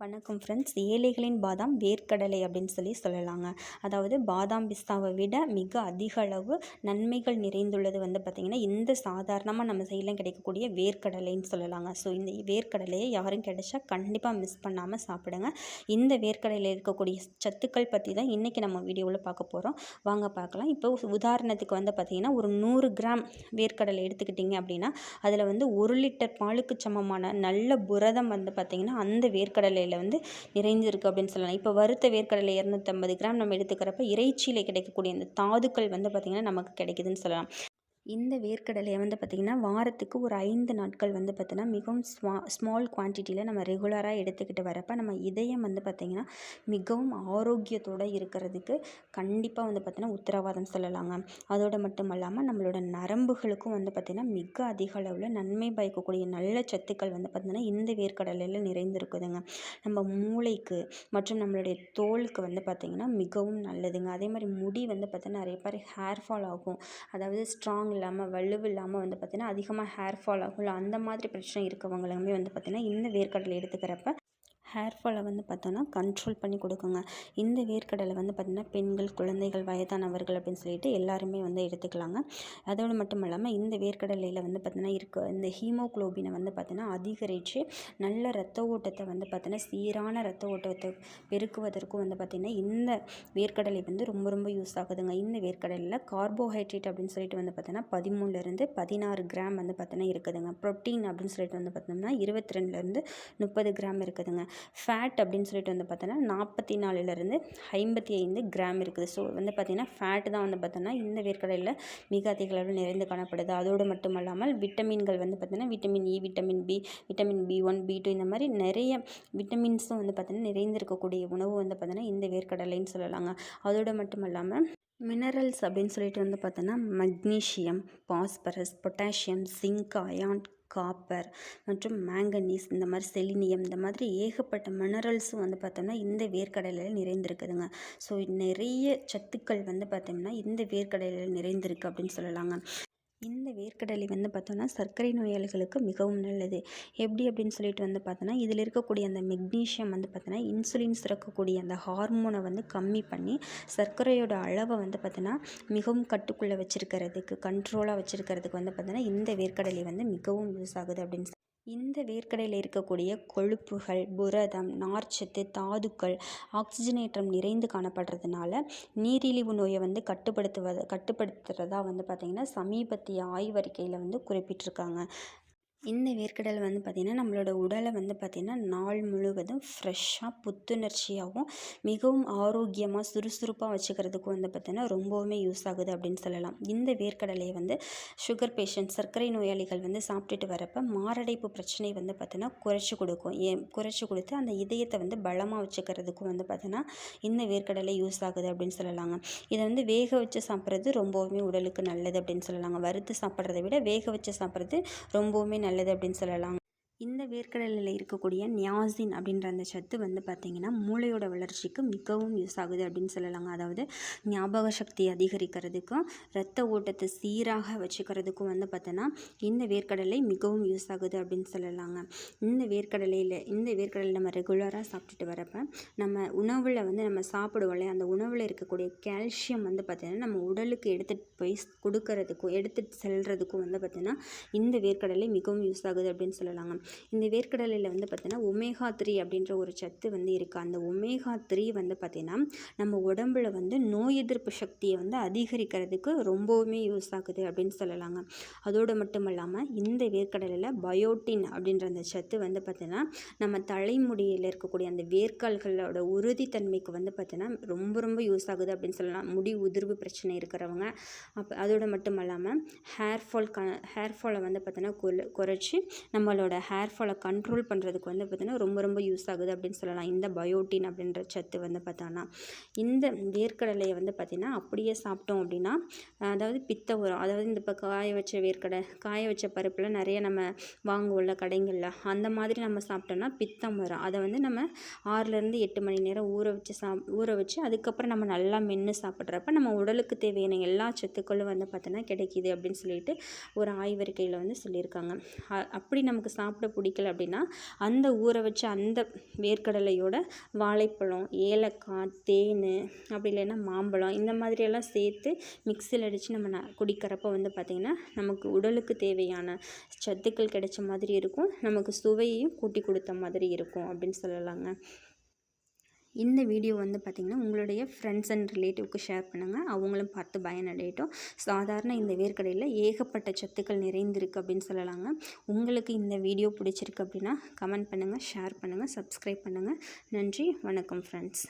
வணக்கம் ஃப்ரெண்ட்ஸ் ஏழைகளின் பாதாம் வேர்க்கடலை அப்படின்னு சொல்லி சொல்லலாங்க. அதாவது பாதாம் பிஸ்தாவை விட மிக அதிக அளவு நன்மைகள் நிறைந்துள்ளது வந்து பார்த்திங்கன்னா இந்த சாதாரணமாக நம்ம சைடில் கிடைக்கக்கூடிய வேர்க்கடலைன்னு சொல்லலாங்க. ஸோ இந்த வேர்க்கடலையை யாரும் கிடைச்சா கண்டிப்பாக மிஸ் பண்ணாமல் சாப்பிடுங்க. இந்த வேர்க்கடலையில் இருக்கக்கூடிய சத்துக்கள் பற்றி தான் இன்றைக்கி நம்ம வீடியோவில் பார்க்க போகிறோம் வாங்க பார்க்கலாம். இப்போ உதாரணத்துக்கு வந்து பார்த்திங்கன்னா ஒரு நூறு கிராம் வேர்க்கடலை எடுத்துக்கிட்டிங்க அப்படின்னா அதில் வந்து ஒரு லிட்டர் பாலுக்கு சமமான நல்ல புரதம் வந்து பார்த்திங்கன்னா அந்த வேர்க்கடலை வேர்க்கடலையில் வந்து நிறைஞ்சிருக்கு அப்படின்னு சொல்லலாம். இப்போ வறுத்த வேர்க்கடலை இரநூத்தம்பது கிராம் நம்ம எடுத்துக்கிறப்ப இறைச்சியில் கிடைக்கக்கூடிய அந்த தாதுக்கள் வந்து பார்த்திங்கன்னா நமக்கு கிடைக்குதுன்னு சொல்லலாம். இந்த வேர்க்கடலையை வந்து பார்த்திங்கன்னா வாரத்துக்கு ஒரு ஐந்து நாட்கள் வந்து பார்த்திங்கன்னா மிகவும் ஸ்மா ஸ்மால் குவான்டிட்டியில் நம்ம ரெகுலராக எடுத்துக்கிட்டு வரப்போ நம்ம இதயம் வந்து பார்த்திங்கன்னா மிகவும் ஆரோக்கியத்தோடு இருக்கிறதுக்கு கண்டிப்பாக வந்து பார்த்திங்கன்னா உத்தரவாதம் சொல்லலாங்க. அதோடு மட்டும் இல்லாமல் நம்மளோட நரம்புகளுக்கும் வந்து பார்த்திங்கன்னா மிக அதிக அளவில் நன்மை பயக்கக்கூடிய நல்ல சத்துக்கள் வந்து பார்த்திங்கன்னா இந்த வேர்க்கடலையில் நிறைந்திருக்குதுங்க. நம்ம மூளைக்கு மற்றும் நம்மளுடைய தோலுக்கு வந்து பார்த்திங்கன்னா மிகவும் நல்லதுங்க. அதே மாதிரி முடி வந்து பார்த்திங்கன்னா நிறைய பேர் ஹேர் ஃபால் ஆகும். அதாவது ஸ்ட்ராங் இல்லாமல் வலுவு இல்லாமல் வந்து பார்த்திங்கன்னா அதிகமாக ஹேர் ஃபால் ஆகும்ல அந்த மாதிரி பிரச்சனை இருக்கவங்களுமே வந்து பார்த்திங்கன்னா இந்த வேர்க்கடலை எடுத்துக்கிறப்ப ஹேர் ஃபாலை வந்து பார்த்தோன்னா கண்ட்ரோல் பண்ணி கொடுக்குங்க. இந்த வேர்க்கடலை வந்து பார்த்திங்கன்னா பெண்கள் குழந்தைகள் வயதானவர்கள் அப்படின்னு சொல்லிட்டு எல்லாருமே வந்து எடுத்துக்கலாங்க. அதோடு மட்டும் இல்லாமல் இந்த வேர்க்கடலையில் வந்து பார்த்திங்கன்னா இருக்க இந்த ஹீமோக்ளோபினை வந்து பார்த்திங்கன்னா அதிகரித்து நல்ல ரத்த ஓட்டத்தை வந்து பார்த்திங்கன்னா சீரான ரத்த ஓட்டத்தை பெருக்குவதற்கும் வந்து பார்த்திங்கன்னா இந்த வேர்க்கடலை வந்து ரொம்ப ரொம்ப யூஸ் ஆகுதுங்க. இந்த வேர்க்கடலில் கார்போஹைட்ரேட் அப்படின்னு சொல்லிட்டு வந்து பார்த்திங்கன்னா பதிமூணுலேருந்து பதினாறு கிராம் வந்து பார்த்திங்கன்னா இருக்குதுங்க. ப்ரோட்டீன் அப்படின்னு சொல்லிட்டு வந்து பார்த்தோம்னா இருபத்தி ரெண்டுலேருந்து முப்பது கிராம் இருக்குதுங்க. ஃபேட் அப்படின்னு சொல்லிட்டு வந்து பார்த்தோன்னா நாற்பத்தி நாலுலேருந்து ஐம்பத்தி ஐந்து கிராம் இருக்குது. ஸோ வந்து பார்த்திங்கன்னா ஃபேட் தான் வந்து பார்த்தோன்னா இந்த வேர்க்கடலையில் மிக அதிக அளவில் நிறைந்து காணப்படுது. அதோடு மட்டும் இல்லாமல் விட்டமின்கள் வந்து பார்த்திங்கன்னா vitamin E vitamin B vitamin B one B two இந்த மாதிரி நிறைய விட்டமின்ஸும் வந்து பார்த்திங்கன்னா நிறைந்திருக்கக்கூடிய உணவு வந்து பார்த்திங்கன்னா இந்த வேர்க்கடலைன்னு சொல்லலாங்க. அதோடு மட்டும் இல்லாமல் மினரல்ஸ் அப்படின்னு சொல்லிட்டு வந்து பார்த்தோன்னா magnesium phosphorus potassium zinc iron copper மற்றும் மேங்கனீஸ் இந்த மாதிரி செலினியம் இந்த மாதிரி ஏகப்பட்ட மினரல்ஸும் வந்து பார்த்தோம்னா இந்த வேர்க்கடலையில் நிறைந்திருக்குதுங்க. ஸோ நிறைய சத்துக்கள் வந்து பார்த்தோம்னா இந்த வேர்க்கடலையில் நிறைந்திருக்கு அப்படின்னு சொல்லலாங்க. இந்த வேர்க்கடலை வந்து பார்த்தோன்னா சர்க்கரை நோயாளிகளுக்கு மிகவும் நல்லது. எப்படி அப்படின்னு சொல்லிட்டு வந்து பார்த்தோன்னா இதில் இருக்கக்கூடிய அந்த மெக்னீஷியம் வந்து பார்த்தோன்னா இன்சுலின் சுரக்கக்கூடிய அந்த ஹார்மோனை வந்து கம்மி பண்ணி சர்க்கரையோட அளவை வந்து பார்த்தோன்னா மிகவும் கட்டுக்குள்ளே வச்சுருக்கிறதுக்கு கண்ட்ரோலாக வச்சுருக்கிறதுக்கு வந்து பார்த்தோன்னா இந்த வேர்க்கடலை வந்து மிகவும் யூஸ் ஆகுது அப்படின்னு இந்த வேர்க்கடையில் இருக்கக்கூடிய கொழுப்புகள் புரதம் நார்ச்சத்து தாதுக்கள் ஆக்சிஜனேற்றம் நிறைந்து காணப்படுறதுனால நீரிழிவு நோயை வந்து கட்டுப்படுத்துவது கட்டுப்படுத்துகிறதா வந்து பார்த்திங்கன்னா சமீபத்திய ஆய்வறிக்கையில் வந்து குறிப்பிட்டிருக்காங்க. இந்த வேர்க்கடலை வந்து பார்த்திங்கன்னா நம்மளோட உடலை வந்து பார்த்திங்கன்னா நாள் முழுவதும் ஃப்ரெஷ்ஷாக புத்துணர்ச்சியாகவும் மிகவும் ஆரோக்கியமாக சுறுசுறுப்பாக வச்சுக்கிறதுக்கும் வந்து பார்த்திங்கன்னா ரொம்பவுமே யூஸ் ஆகுது அப்படின்னு சொல்லலாம். இந்த வேர்க்கடலையை வந்து சுகர் பேஷண்ட் சர்க்கரை நோயாளிகள் வந்து சாப்பிட்டுட்டு வரப்போ மாரடைப்பு பிரச்சனை வந்து பார்த்திங்கன்னா குறைச்சி கொடுக்கும். ஏன் குறைச்சி கொடுத்து அந்த இதயத்தை வந்து பலமாக வச்சுக்கிறதுக்கும் வந்து பார்த்திங்கன்னா இந்த வேர்க்கடலை யூஸ் ஆகுது அப்படின்னு சொல்லலாங்க. இதை வந்து வேக வச்சு சாப்பிட்றது ரொம்பவுமே உடலுக்கு நல்லது அப்படின்னு சொல்லலாங்க. வறுத்து சாப்பிட்றத விட வேக வச்சு சாப்பிட்றது ரொம்பவுமே நல்லது. நல்லது அப்படின்னு சொல்லலாம். இந்த வேர்க்கடலில் இருக்கக்கூடிய நியாசின் அப்படின்ற அந்த சத்து வந்து பார்த்திங்கன்னா மூளையோட வளர்ச்சிக்கு மிகவும் யூஸ் ஆகுது அப்படின்னு சொல்லலாங்க. அதாவது ஞாபக சக்தி அதிகரிக்கிறதுக்கும் ரத்த ஓட்டத்தை சீராக வச்சுக்கிறதுக்கும் வந்து பார்த்தோன்னா இந்த வேர்க்கடலை மிகவும் யூஸ் ஆகுது அப்படின்னு சொல்லலாங்க. இந்த வேர்க்கடலையில் இந்த வேர்க்கடலை நம்ம ரெகுலராக சாப்பிட்டுட்டு வரப்போ நம்ம உணவில் வந்து நம்ம சாப்பிடுவோம் அந்த உணவில் இருக்கக்கூடிய கால்சியம் வந்து பார்த்திங்கன்னா நம்ம உடலுக்கு எடுத்துகிட்டு போய் கொடுக்கறதுக்கும் எடுத்துகிட்டு செல்கிறதுக்கும் வந்து பார்த்திங்கன்னா இந்த வேர்க்கடலை மிகவும் யூஸ் ஆகுது அப்படின்னு சொல்லலாங்க. இந்த வேர்க்கடலையில் வந்து பார்த்திங்கன்னா ஒமேகா த்ரீ அப்படின்ற ஒரு சத்து வந்து இருக்குது அந்த ஒமேகா த்ரீ வந்து பார்த்திங்கன்னா நம்ம உடம்புல வந்து நோய் எதிர்ப்பு சக்தியை வந்து அதிகரிக்கிறதுக்கு ரொம்பவுமே யூஸ் ஆகுது அப்படின்னு சொல்லலாங்க. அதோடு மட்டும் இல்லாமல் இந்த வேர்க்கடலையில் பயோட்டின் அப்படின்ற அந்த சத்து வந்து பார்த்திங்கன்னா நம்ம தலைமுடியில் இருக்கக்கூடிய அந்த வேர்க்கால்களோட உறுதித்தன்மைக்கு வந்து பார்த்திங்கன்னா ரொம்ப ரொம்ப யூஸ் ஆகுது அப்படின்னு சொல்லலாம். முடி உதிர்வு பிரச்சனை இருக்கிறவங்க. அப்போ அதோடு மட்டும் இல்லாமல் ஹேர் ஃபால் க ஹேர் ஃபாலை வந்து பார்த்திங்கன்னா குறைச்சி நம்மளோட ஹேர் ஹேர் ஃபாலை கண்ட்ரோல் பண்ணுறதுக்கு வந்து பார்த்திங்கன்னா ரொம்ப ரொம்ப யூஸ் ஆகுது அப்படின்னு சொல்லலாம். இந்த பயோட்டின் அப்படின்ற சத்து வந்து பார்த்தோன்னா இந்த வேர்க்கடலையை வந்து பார்த்திங்கன்னா அப்படியே சாப்பிட்டோம் அப்படின்னா அதாவது பித்த உரம் அதாவது இந்த இப்போ காய வச்ச வேர்க்கடை காய வச்ச பருப்பில் நிறைய நம்ம வாங்குவோம்ல கடைங்களில் அந்த மாதிரி நம்ம சாப்பிட்டோம்னா பித்தம் வரும் அதை வந்து நம்ம ஆறுலேருந்து எட்டு மணி நேரம் ஊற வச்சு சாப் ஊற வச்சு அதுக்கப்புறம் நம்ம நல்லா மென்று சாப்பிட்றப்ப நம்ம உடலுக்கு தேவையான எல்லா சத்துக்களும் வந்து பார்த்தோன்னா கிடைக்கிது அப்படின்னு சொல்லிட்டு ஒரு ஆய்வறிக்கையில் வந்து சொல்லியிருக்காங்க. அப்படி நமக்கு சாப்பிட சாப்பிட பிடிக்கல அப்படின்னா அந்த ஊற வச்ச அந்த வேர்க்கடலையோட வாழைப்பழம் ஏலக்காய் தேன் அப்படி இல்லைன்னா மாம்பழம் இந்த மாதிரியெல்லாம் சேர்த்து மிக்சியில் அடித்து நம்ம ந குடிக்கிறப்ப வந்து பார்த்திங்கன்னா நமக்கு உடலுக்கு தேவையான சத்துக்கள் கிடைச்ச மாதிரி இருக்கும். நமக்கு சுவையையும் கூட்டி கொடுத்த மாதிரி இருக்கும் அப்படின்னு சொல்லலாங்க. இந்த வீடியோ வந்து பார்த்திங்கன்னா உங்களுடைய ஃப்ரெண்ட்ஸ் அண்ட் ரிலேட்டிவ்க்கு ஷேர் பண்ணுங்கள் அவங்களும் பார்த்து பயனடையட்டும் சாதாரண இந்த வேர்க்கடையில் ஏகப்பட்ட சத்துக்கள் நிறைந்திருக்கு அப்படின்னு சொல்லலாங்க. உங்களுக்கு இந்த வீடியோ பிடிச்சிருக்கு அப்படின்னா கமெண்ட் பண்ணுங்கள் ஷேர் பண்ணுங்கள் சப்ஸ்கிரைப் பண்ணுங்கள் நன்றி வணக்கம் ஃப்ரெண்ட்ஸ்